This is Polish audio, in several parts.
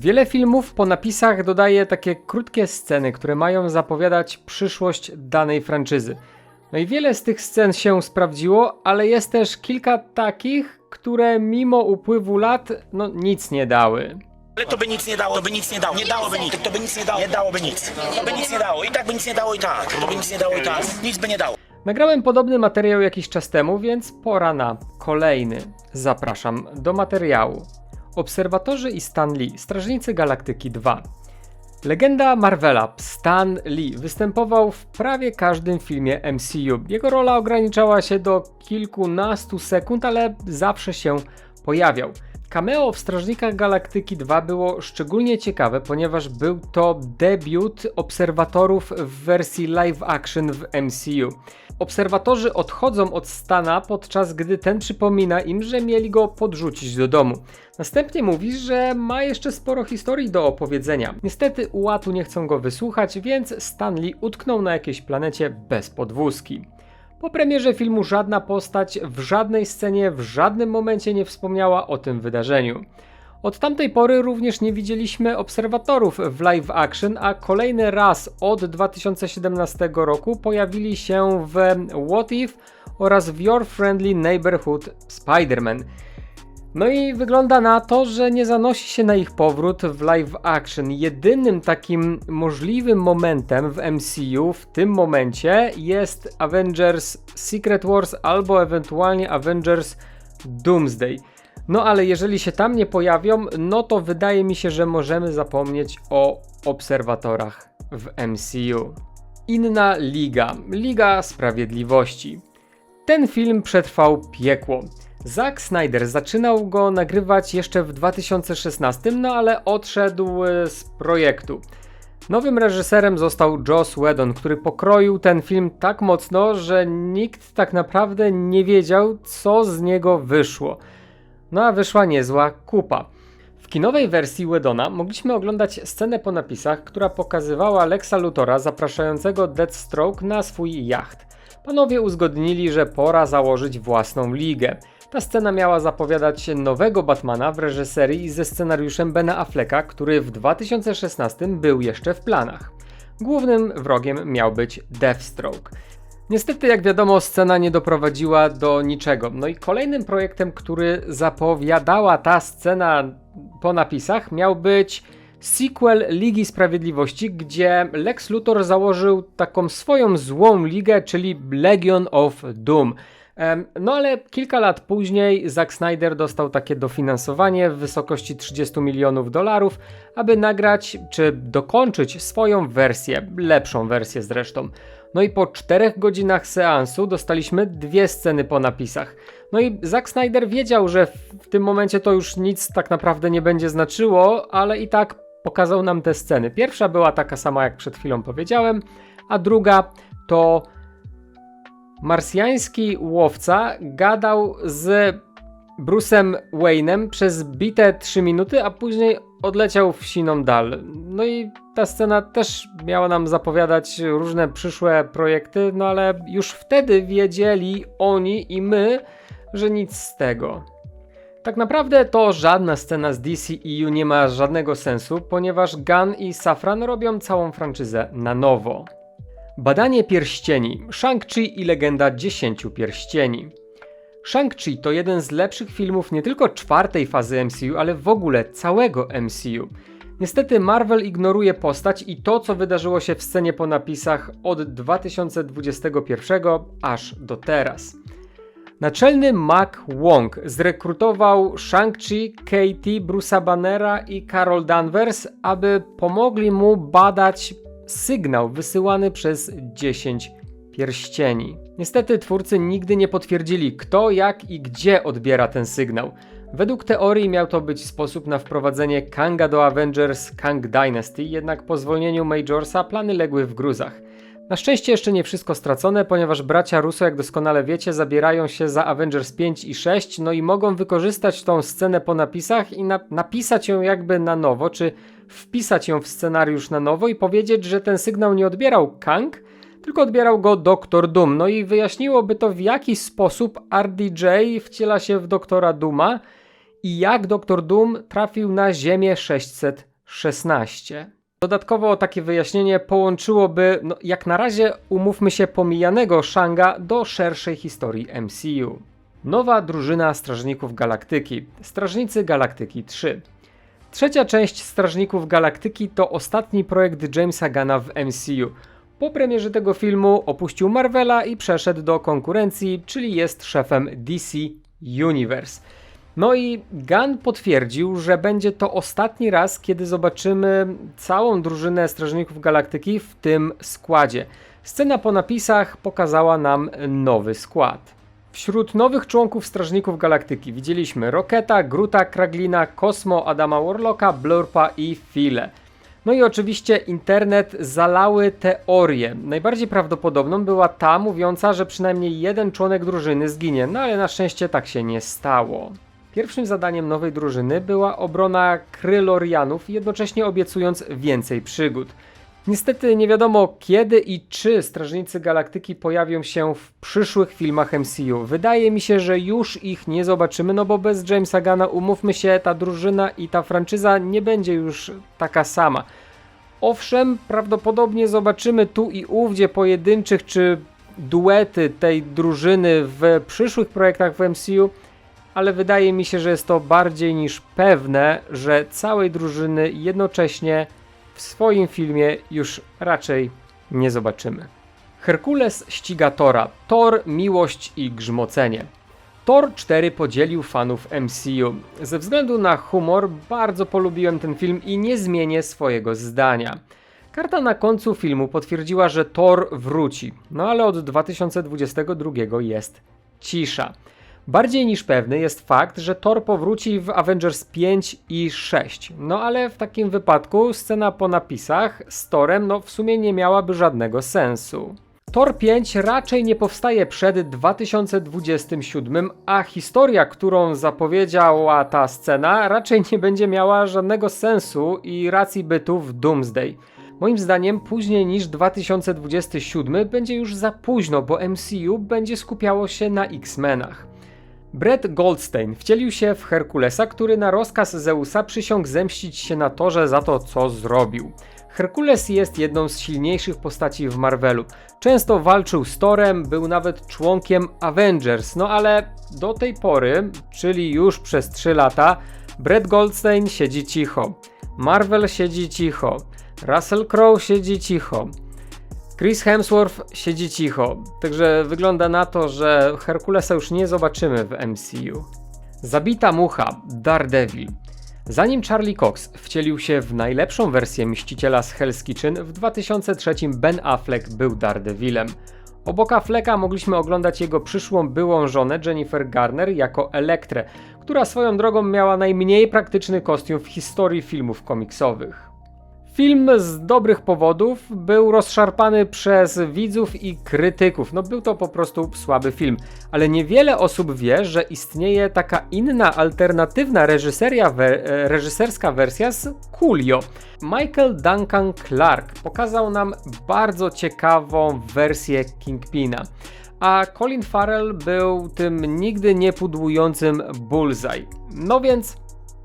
Wiele filmów po napisach dodaje takie krótkie sceny, które mają zapowiadać przyszłość danej franczyzy. No i wiele z tych scen się sprawdziło, ale jest też kilka takich, które mimo upływu lat no nic nie dały. Ale to by nic nie dało, to by nic nie dało. Nie dałoby nic, to by nic nie dało. Nie dałoby nic. To by nic nie dało. I tak by nic nie dało i tak. To by nic nie dało i tak. Nic by nie dało. Nagrałem podobny materiał jakiś czas temu, więc pora na kolejny. Zapraszam do materiału. Obserwatorzy i Stan Lee, Strażnicy Galaktyki 2. Legenda Marvela Stan Lee występował w prawie każdym filmie MCU. Jego rola ograniczała się do kilkunastu sekund, ale zawsze się pojawiał. Cameo w Strażnikach Galaktyki 2 było szczególnie ciekawe, ponieważ był to debiut obserwatorów w wersji live action w MCU. Obserwatorzy odchodzą od Stana, podczas gdy ten przypomina im, że mieli go podrzucić do domu. Następnie mówi, że ma jeszcze sporo historii do opowiedzenia. Niestety ułatu nie chcą go wysłuchać, więc Stanley utknął na jakiejś planecie bez podwózki. Po premierze filmu żadna postać w żadnej scenie w żadnym momencie nie wspomniała o tym wydarzeniu. Od tamtej pory również nie widzieliśmy obserwatorów w live action, a kolejny raz od 2017 roku pojawili się w What If oraz w Your Friendly Neighborhood Spider-Man. No i wygląda na to, że nie zanosi się na ich powrót w live action. Jedynym takim możliwym momentem w MCU w tym momencie jest Avengers Secret Wars albo ewentualnie Avengers Doomsday. No ale jeżeli się tam nie pojawią, no to wydaje mi się, że możemy zapomnieć o obserwatorach w MCU. Inna liga, Liga Sprawiedliwości. Ten film przetrwał piekło. Zack Snyder zaczynał go nagrywać jeszcze w 2016, no ale odszedł e, z projektu. Nowym reżyserem został Joss Whedon, który pokroił ten film tak mocno, że nikt tak naprawdę nie wiedział, co z niego wyszło. No a wyszła niezła kupa. W kinowej wersji Wedona mogliśmy oglądać scenę po napisach, która pokazywała Lexa Luthora zapraszającego Deathstroke na swój jacht. Panowie uzgodnili, że pora założyć własną ligę. Ta scena miała zapowiadać nowego Batmana w reżyserii ze scenariuszem Bena Afflecka, który w 2016 był jeszcze w planach. Głównym wrogiem miał być Deathstroke. Niestety, jak wiadomo, scena nie doprowadziła do niczego. No i kolejnym projektem, który zapowiadała ta scena po napisach, miał być sequel Ligi Sprawiedliwości, gdzie Lex Luthor założył taką swoją złą ligę, czyli Legion of Doom. No ale kilka lat później Zack Snyder dostał takie dofinansowanie w wysokości 30 milionów dolarów, aby nagrać czy dokończyć swoją wersję, lepszą wersję zresztą. No i po czterech godzinach seansu dostaliśmy dwie sceny po napisach. No i Zack Snyder wiedział, że w tym momencie to już nic tak naprawdę nie będzie znaczyło, ale i tak pokazał nam te sceny. Pierwsza była taka sama jak przed chwilą powiedziałem, a druga to marsjański łowca gadał z Bruce'em Wayne'em przez bite 3 minuty, a później odleciał w siną dal. No i ta scena też miała nam zapowiadać różne przyszłe projekty, no ale już wtedy wiedzieli oni i my, że nic z tego. Tak naprawdę to żadna scena z DCEU nie ma żadnego sensu, ponieważ Gunn i Safran robią całą franczyzę na nowo. Badanie pierścieni. Shang-Chi i legenda 10 pierścieni. Shang-Chi to jeden z lepszych filmów nie tylko czwartej fazy MCU, ale w ogóle całego MCU. Niestety Marvel ignoruje postać i to, co wydarzyło się w scenie po napisach od 2021 aż do teraz. Naczelny Mac Wong zrekrutował Shang-Chi, Katie, Bruce'a Bannera i Carol Danvers, aby pomogli mu badać sygnał wysyłany przez 10 pierścieni. Niestety twórcy nigdy nie potwierdzili, kto, jak i gdzie odbiera ten sygnał. Według teorii miał to być sposób na wprowadzenie Kanga do Avengers Kang Dynasty, jednak po zwolnieniu Majorsa plany legły w gruzach. Na szczęście jeszcze nie wszystko stracone, ponieważ bracia Russo, jak doskonale wiecie, zabierają się za Avengers 5 i 6, no i mogą wykorzystać tą scenę po napisach i na napisać ją jakby na nowo, czy wpisać ją w scenariusz na nowo i powiedzieć, że ten sygnał nie odbierał Kang, tylko odbierał go Doktor Doom. No i wyjaśniłoby to, w jaki sposób RDJ wciela się w Doktora Dooma i jak Doktor Doom trafił na Ziemię 616. Dodatkowo takie wyjaśnienie połączyłoby, no, jak na razie umówmy się, pomijanego Shanga do szerszej historii MCU. Nowa drużyna Strażników Galaktyki Strażnicy Galaktyki 3. Trzecia część Strażników Galaktyki to ostatni projekt Jamesa Gana w MCU. Po premierze tego filmu opuścił Marvela i przeszedł do konkurencji, czyli jest szefem DC Universe. No i Gunn potwierdził, że będzie to ostatni raz, kiedy zobaczymy całą drużynę Strażników Galaktyki w tym składzie. Scena po napisach pokazała nam nowy skład. Wśród nowych członków Strażników Galaktyki widzieliśmy Roketa, Gruta, Kraglina, Kosmo, Adama Warlocka, Blurpa i File. No i oczywiście internet zalały teorie. Najbardziej prawdopodobną była ta mówiąca, że przynajmniej jeden członek drużyny zginie, no ale na szczęście tak się nie stało. Pierwszym zadaniem nowej drużyny była obrona Krylorianów, jednocześnie obiecując więcej przygód. Niestety nie wiadomo kiedy i czy Strażnicy Galaktyki pojawią się w przyszłych filmach MCU. Wydaje mi się, że już ich nie zobaczymy, no bo bez Jamesa Gana, umówmy się, ta drużyna i ta franczyza nie będzie już taka sama. Owszem, prawdopodobnie zobaczymy tu i ówdzie pojedynczych czy duety tej drużyny w przyszłych projektach w MCU, ale wydaje mi się, że jest to bardziej niż pewne, że całej drużyny jednocześnie w swoim filmie już raczej nie zobaczymy. Herkules ściga Tora. Thor, miłość i grzmocenie. Thor 4 podzielił fanów MCU. Ze względu na humor bardzo polubiłem ten film i nie zmienię swojego zdania. Karta na końcu filmu potwierdziła, że Thor wróci, no ale od 2022 jest cisza. Bardziej niż pewny jest fakt, że Thor powróci w Avengers 5 i 6. No ale w takim wypadku scena po napisach z Thorem no w sumie nie miałaby żadnego sensu. Thor 5 raczej nie powstaje przed 2027, a historia, którą zapowiedziała ta scena, raczej nie będzie miała żadnego sensu i racji bytu w Doomsday. Moim zdaniem później niż 2027 będzie już za późno, bo MCU będzie skupiało się na X-Menach. Brett Goldstein wcielił się w Herkulesa, który na rozkaz Zeusa przysiągł zemścić się na Torze za to, co zrobił. Herkules jest jedną z silniejszych postaci w Marvelu. Często walczył z Torem, był nawet członkiem Avengers, no ale do tej pory, czyli już przez 3 lata, Brett Goldstein siedzi cicho. Marvel siedzi cicho. Russell Crowe siedzi cicho. Chris Hemsworth siedzi cicho, także wygląda na to, że Herkulesa już nie zobaczymy w MCU. Zabita mucha, Daredevil. Zanim Charlie Cox wcielił się w najlepszą wersję Mściciela z Hell's Kitchen, w 2003 Ben Affleck był Daredevilem. Obok Afflecka mogliśmy oglądać jego przyszłą byłą żonę Jennifer Garner jako Elektrę, która swoją drogą miała najmniej praktyczny kostium w historii filmów komiksowych. Film z dobrych powodów był rozszarpany przez widzów i krytyków. No był to po prostu słaby film, ale niewiele osób wie, że istnieje taka inna alternatywna reżyseria we reżyserska wersja z Coolio. Michael Duncan Clark pokazał nam bardzo ciekawą wersję Kingpina. A Colin Farrell był tym nigdy nie pudłującym Bullseye. No więc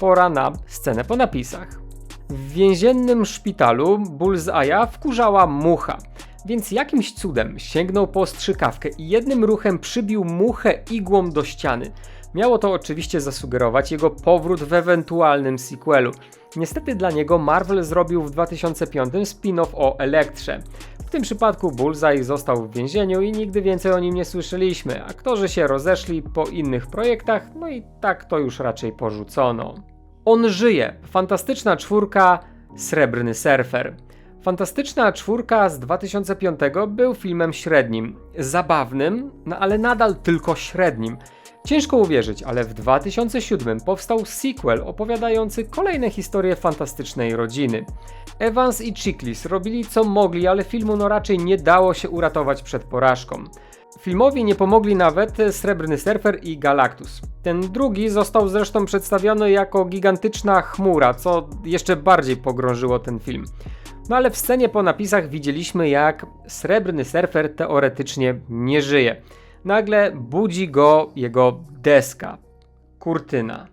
pora na scenę po napisach. W więziennym szpitalu Bullseye'a wkurzała mucha, więc jakimś cudem sięgnął po strzykawkę i jednym ruchem przybił muchę igłą do ściany. Miało to oczywiście zasugerować jego powrót w ewentualnym sequelu. Niestety dla niego Marvel zrobił w 2005 spin-off o Elektrze. W tym przypadku Bullseye został w więzieniu i nigdy więcej o nim nie słyszeliśmy. Aktorzy się rozeszli po innych projektach, no i tak to już raczej porzucono. On żyje. Fantastyczna czwórka, Srebrny Surfer. Fantastyczna czwórka z 2005 był filmem średnim, zabawnym, no ale nadal tylko średnim. Ciężko uwierzyć, ale w 2007 powstał sequel opowiadający kolejne historie fantastycznej rodziny. Evans i Chiklis robili co mogli, ale filmu no raczej nie dało się uratować przed porażką. Filmowi nie pomogli nawet Srebrny Surfer i Galactus. Ten drugi został zresztą przedstawiony jako gigantyczna chmura, co jeszcze bardziej pogrążyło ten film. No ale w scenie po napisach widzieliśmy jak Srebrny Surfer teoretycznie nie żyje. Nagle budzi go jego deska, kurtyna.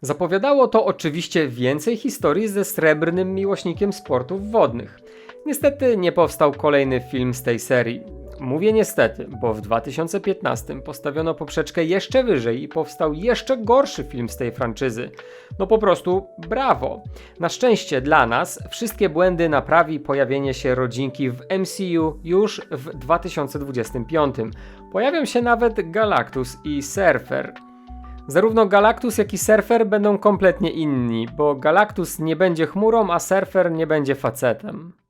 Zapowiadało to oczywiście więcej historii ze srebrnym miłośnikiem sportów wodnych. Niestety nie powstał kolejny film z tej serii. Mówię niestety, bo w 2015 postawiono poprzeczkę jeszcze wyżej i powstał jeszcze gorszy film z tej franczyzy. No po prostu brawo. Na szczęście dla nas wszystkie błędy naprawi pojawienie się rodzinki w MCU już w 2025. Pojawią się nawet Galactus i Surfer. Zarówno Galactus, jak i Surfer będą kompletnie inni, bo Galactus nie będzie chmurą, a Surfer nie będzie facetem.